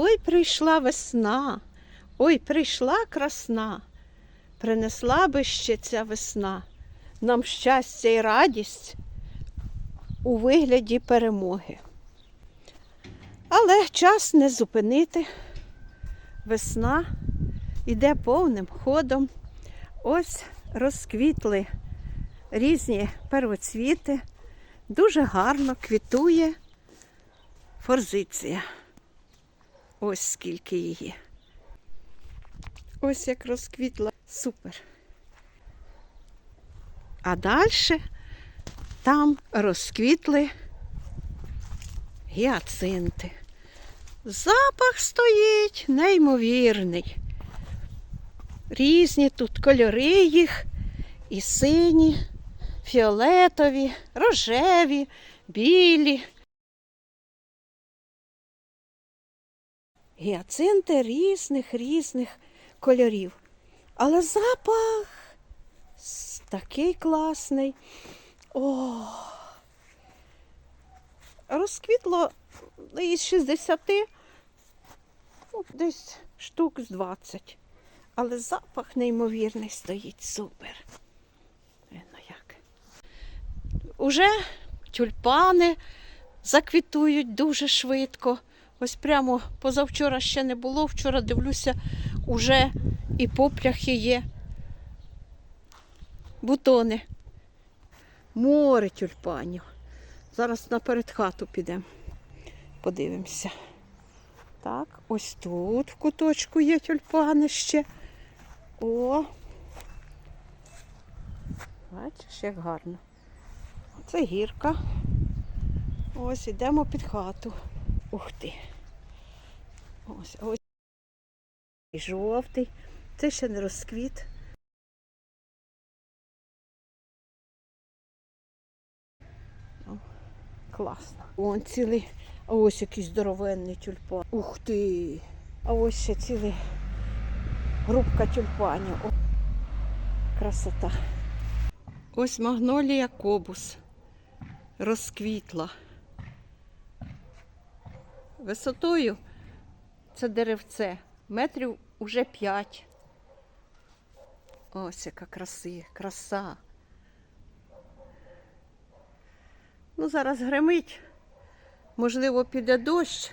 Ой, прийшла весна, ой, прийшла красна, принесла би ще ця весна нам щастя і радість у вигляді перемоги. Але час не зупинити. Весна йде повним ходом. Ось розквітли різні первоцвіти. Дуже гарно квітує форзиція. Ось скільки її. Ось як розквітла. Супер. А далі там розквітли гіацинти. Запах стоїть неймовірний. Різні тут кольори їх, і сині, фіолетові, рожеві, білі. Гіацинти різних різних кольорів. Але запах такий класний. О! Розквітло із 60, ну, десь штук з 20. Але запах неймовірний стоїть супер. Видно як. Уже тюльпани заквітують дуже швидко. Ось прямо позавчора ще не було. Вчора дивлюся, уже і попляхи є. Бутони. Море тюльпанів. Зараз наперед хату підемо. Подивимося. Так, ось тут в куточку є тюльпани ще. О! Бачиш, як гарно. Це гірка. Ось ідемо під хату. Ух ти. Ось, ось. Жовтий. Це ще не розквіт. О, Класно. Вон цілий, а ось якийсь здоровенний тюльпан. Ух ти! А ось ще цілий групка тюльпанів. О, красота. Ось магнолія кобус розквітла. Висотою це деревце, метрів уже п'ять. Ось яка краси, краса. Ну, зараз гримить. Можливо, піде дощ,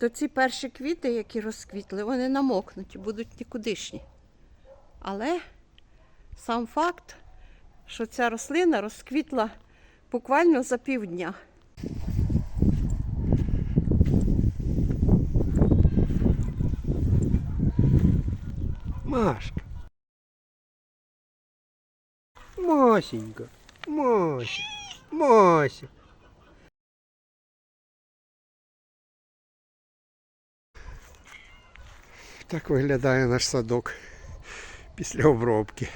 то ці перші квіти, які розквітли, вони намокнуть і будуть нікудишні. Але сам факт, що ця рослина розквітла буквально за півдня. Машка. Масенька. Мася. Мася. Так виглядає наш садок після обробки.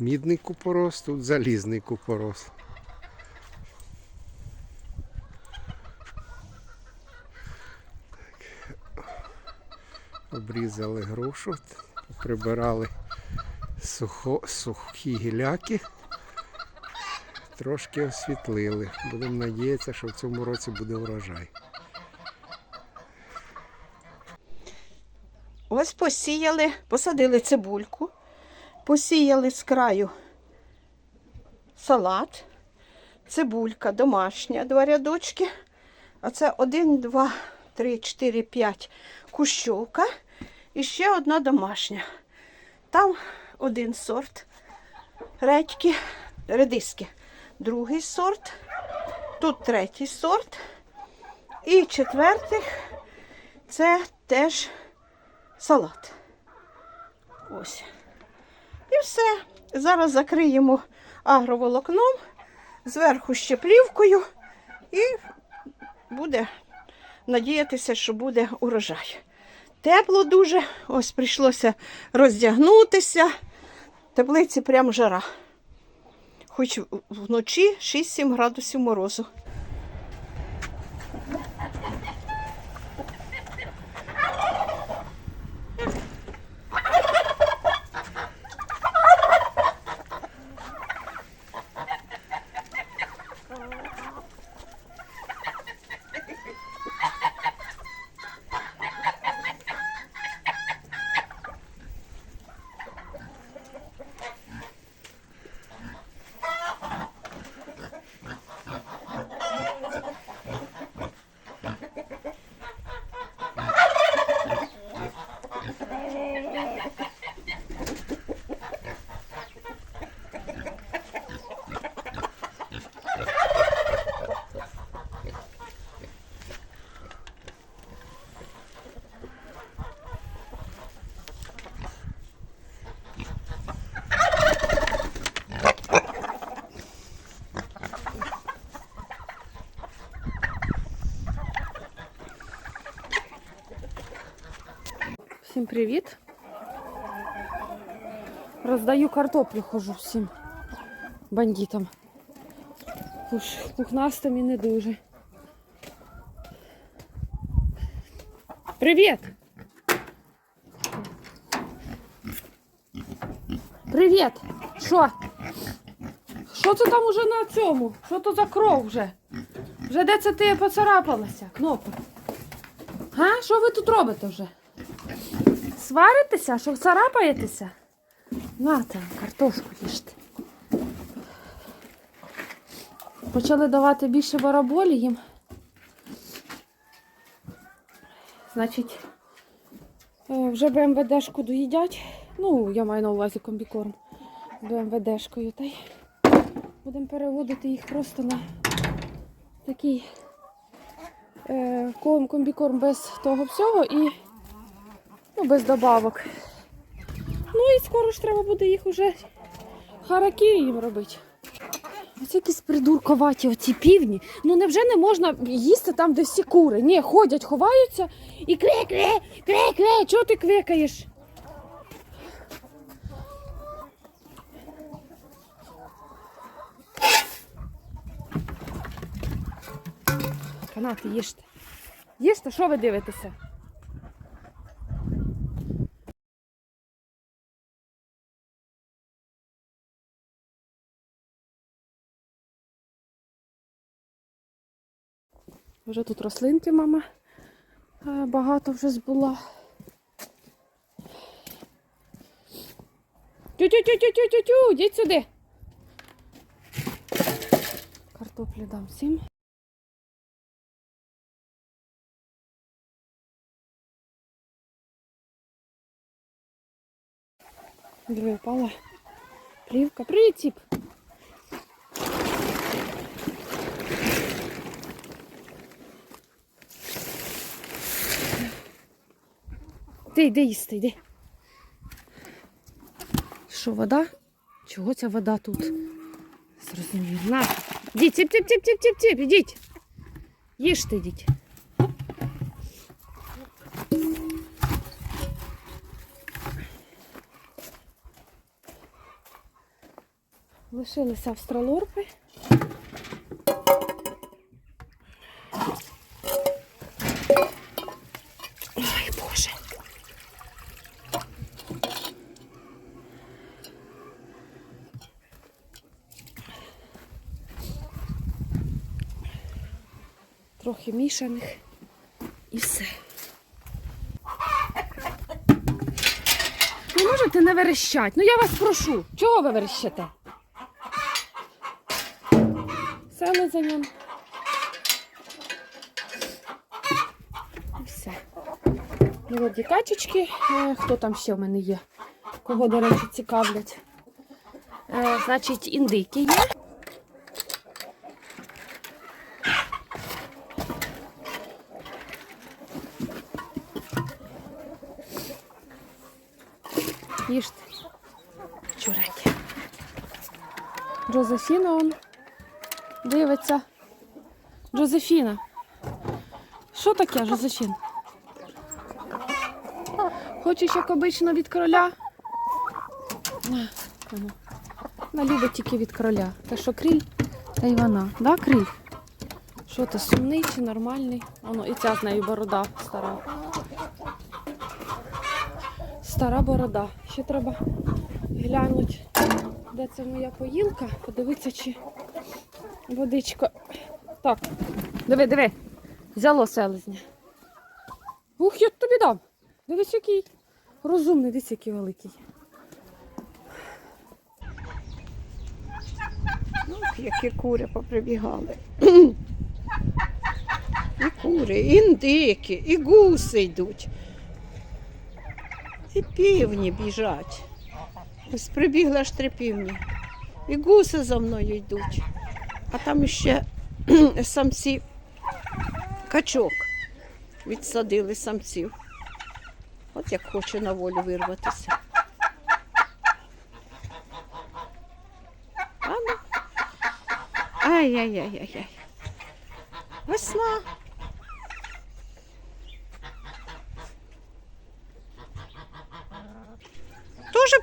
Мідний купорос, тут залізний купорос. Обрізали грушу, прибирали сухо, сухі гіляки, трошки освітлили. Будемо надіятися, що в цьому році буде врожай. Ось посіяли, посадили цибульку, посіяли з краю салат, цибулька домашня, два рядочки. А це один, два, три, чотири, п'ять кущовка і ще одна домашня. Там один сорт редьки, редиски, другий сорт, тут третій сорт. І четвертий це теж салат. Ось. І все. Зараз закриємо агроволокном, зверху ще плівкою і буде надіятися, що буде урожай. Тепло дуже, ось прийшлося роздягнутися. Теплиці прям жара. Хоч вночі 6-7 градусів морозу. Привіт. Роздаю картоплю, хожу всім бандитам. Пухнастим і не дуже. Привіт! Привіт! Що? Що це там уже на цьому? Що то за кров вже? Вже де це ти поцарапалася? Кнопка. Га? Що ви тут робите вже? Сваритеся? Що царапаєтеся? Нате, картошку їжте. Почали давати більше бараболі їм. Значить, е, вже БМВДшку доїдять. Ну, я маю на увазі комбікорм БМВДшкою. Та й будемо переводити їх просто на такий е, комбікорм без того всього і ну, без добавок. Ну і скоро ж треба буде їх уже харакірі їм робити. Ось якісь придурковаті оці півні. Ну невже не можна їсти там, де всі кури? Ні, ходять, ховаються і кре-кре, кре-кре, чого ти квекаєш? Канати, їжте. Їжте, що ви дивитеся? Вже тут рослинки, мама. е, Багато вже збула. Тю-тю-тю-тю-тю-тю-тю, йдіть сюди. Картоплі дам всім. Диви, упала. Плівка. Привіт. Ти йди їсти, йди. Що, вода? Чого ця вода тут? Зрозуміло. На. Ідіть, тіп, тіп, тіп, тіп, тіп, тіп, ідіть. Їжте, йдіть. Лишилися австралорпи. Трохи мішаних і все. Ви можете не верещать? Ну я вас прошу. Чого ви верещите? Селезеням. І все. Молоді качечки. Е, Хто там ще в мене є? Кого, до речі, цікавлять? Е, значить, індики є. Їжте. Чураки. Джозефіна он дивиться. Джозефіна. Що таке, Жозефін? Хочеш, як обично, від короля? На, вона. Любить тільки від короля. Та що кріль, та й вона. Да, кріль? Що то сумний чи нормальний? Воно і ця з нею борода стара. Стара борода. Ще треба глянути, де це моя поїлка. Подивитися, чи водичка. Так, диви, диви. Взяло селезня. Ух, я тобі дам. Дивись, який розумний, дивись, який великий. Ух, які кури поприбігали. І кури, і індики, і гуси йдуть. І півні біжать. Ось прибігла аж три півні. І гуси за мною йдуть. А там ще самці качок відсадили самців. От як хоче на волю вирватися. Ай-яй-яй-яй-яй. Весна.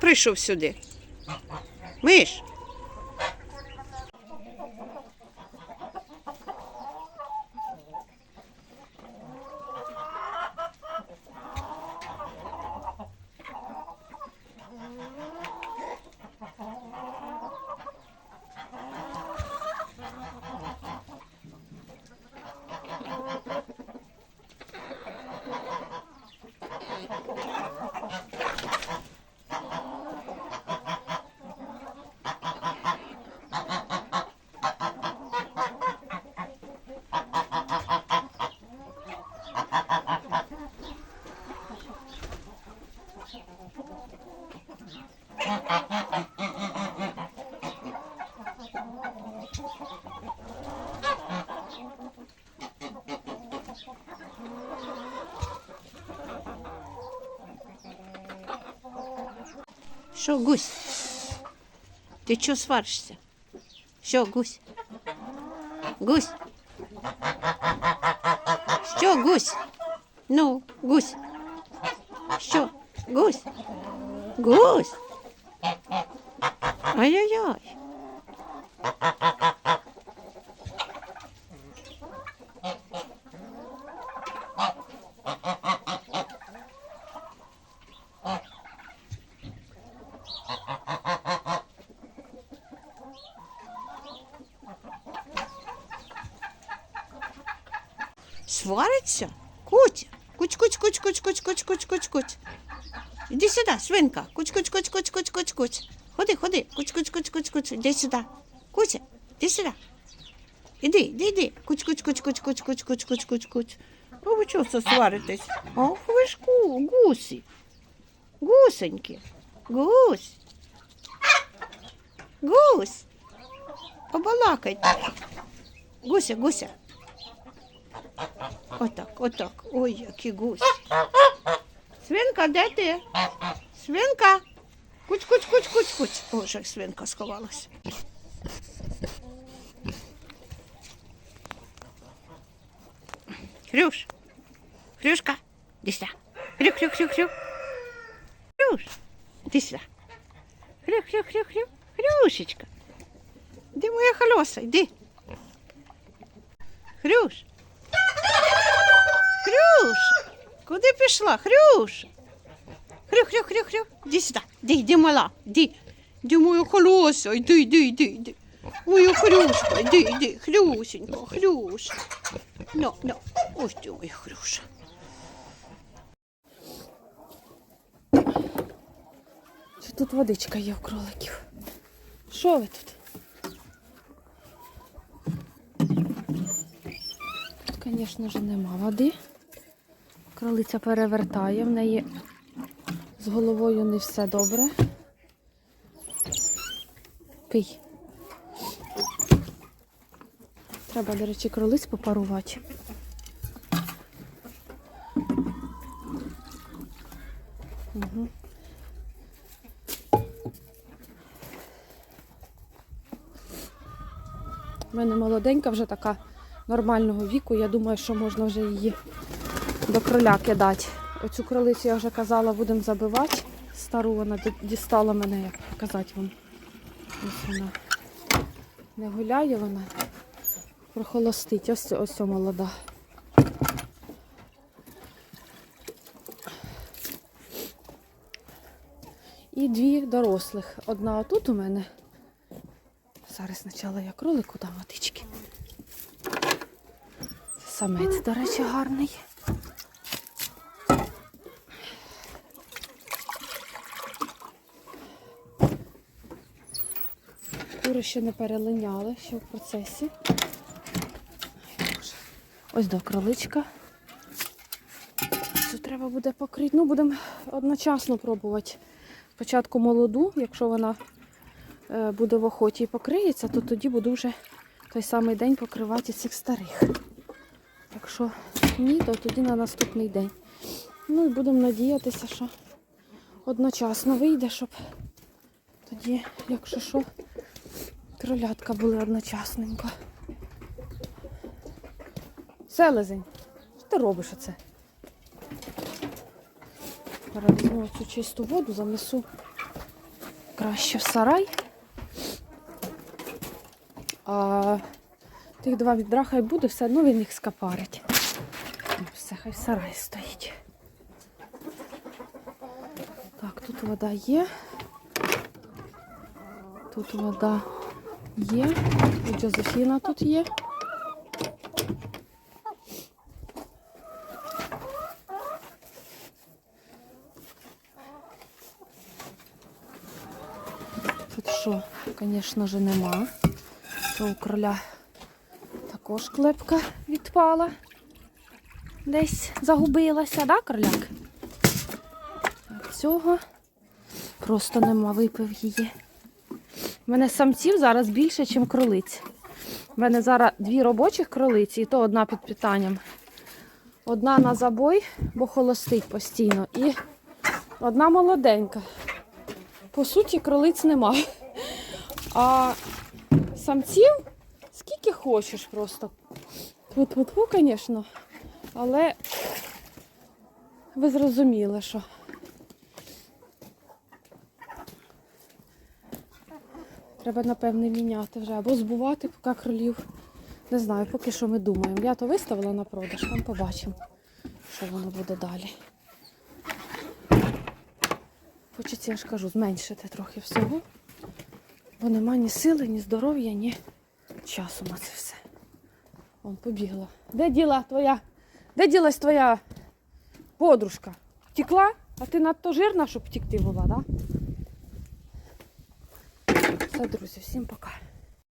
Прийшов сюди? Миш. Що, гусь? Ти чого сваришся? Що, гусь? Гусь? Що, гусь? Ну, гусь. Що? Гусь? Гусь? Ай-яй-яй. Свариться? Кутя. Куч, куч, куч, куч, куч, куч, куч, куч, куч. Іди сюди, свинка. Куч, куч, куч, куч, куч, куч, куч. Ходи, ходи. Куч, куч, куч, куч, куч. Іди сюди. Кутя, іди сюди. Іди, іди, іди. Куч, куч, куч, куч, куч, куч, куч, куч, куч, куч. Ну ви чого це сваритесь? Ох, ви ж ку, гусі. Гусеньки. Гусь. Гусь. Побалакайте. Гуся, гуся. Отак, отак. Ой, які гусі. Свинка, де ти? Свинка. Куч, куч, куч, куч, куч. Боже, як свинка сховалася. Хрюш. Хрюшка. Іди сюди. Хрю, хрю, хрю, хрю. Хрюш. Іди сюди. Хрю, хрю, хрю, хрю. Хрюшечка. Де моя холоса? Іди. Хрюш. Хрюш, куди пішла? Хрюш. Хрю, хрю, хрю, хрю. Іди сюди. Іди, іди, мала. Іди. Іди, моя холоса. Іди, іди, іди, іди. Моя хрюшка, іди, іди. Хрюсенька, хрюш. Ну, ну. Ось ти моя хрюша. Чи тут водичка є у кроликів? Що ви тут? Тут, звісно ж, нема води. Кролиця перевертає, в неї з головою не все добре. Пий. Треба, до речі, кролиць попарувати. Угу. У мене молоденька вже така нормального віку. Я думаю, що можна вже її до кроля кидати. Оцю кролицю я вже казала, будемо забивати. Стару вона дістала мене, як показати вам. Ось вона не гуляє вона. Прохолостить. Ось, ось молода. І дві дорослих. Одна отут у мене. Зараз спочатку я кролику дам водички. Самець, до речі, гарний. Кури ще не перелиняли, ще в процесі. Ось до кроличка. Цю треба буде покрити. Ну, будемо одночасно пробувати. Спочатку молоду, якщо вона е, буде в охоті і покриється, то тоді буду вже той самий день покривати цих старих. Якщо ні, то тоді на наступний день. Ну і будемо надіятися, що одночасно вийде, щоб тоді, якщо що, кролятка були одночасненько. Селезень, що ти робиш оце? Зараз візьму цю чисту воду, занесу краще в сарай. А тих два відра хай буде, все одно він їх скапарить. Все, хай в сараї стоїть. Так, тут вода є. Тут вода є. І Джозефіна тут є. Тут що, звісно ж, нема. То у кроля також клепка відпала. Десь загубилася, да, кроляк? Цього просто нема, випив її. У мене самців зараз більше, ніж кролиць. У мене зараз дві робочих кролиці, і то одна під питанням. Одна на забой, бо холостить постійно, і одна молоденька. По суті, кролиць нема. А самців скільки хочеш просто. Тьфу-тьфу-тьфу, звісно. Але ви зрозуміли, що. Треба, напевне, міняти вже або збувати поки кролів. Не знаю, поки що ми думаємо. Я то виставила на продаж, там побачимо, що воно буде далі. Хочеться, я ж кажу, зменшити трохи всього. Бо нема ні сили, ні здоров'я, ні часу на це все. Вон побігла. Де діла твоя? Де ділась твоя подружка? Втекла? А ти надто жирна, щоб втікти була, так? Да? Все, друзі, всім пока.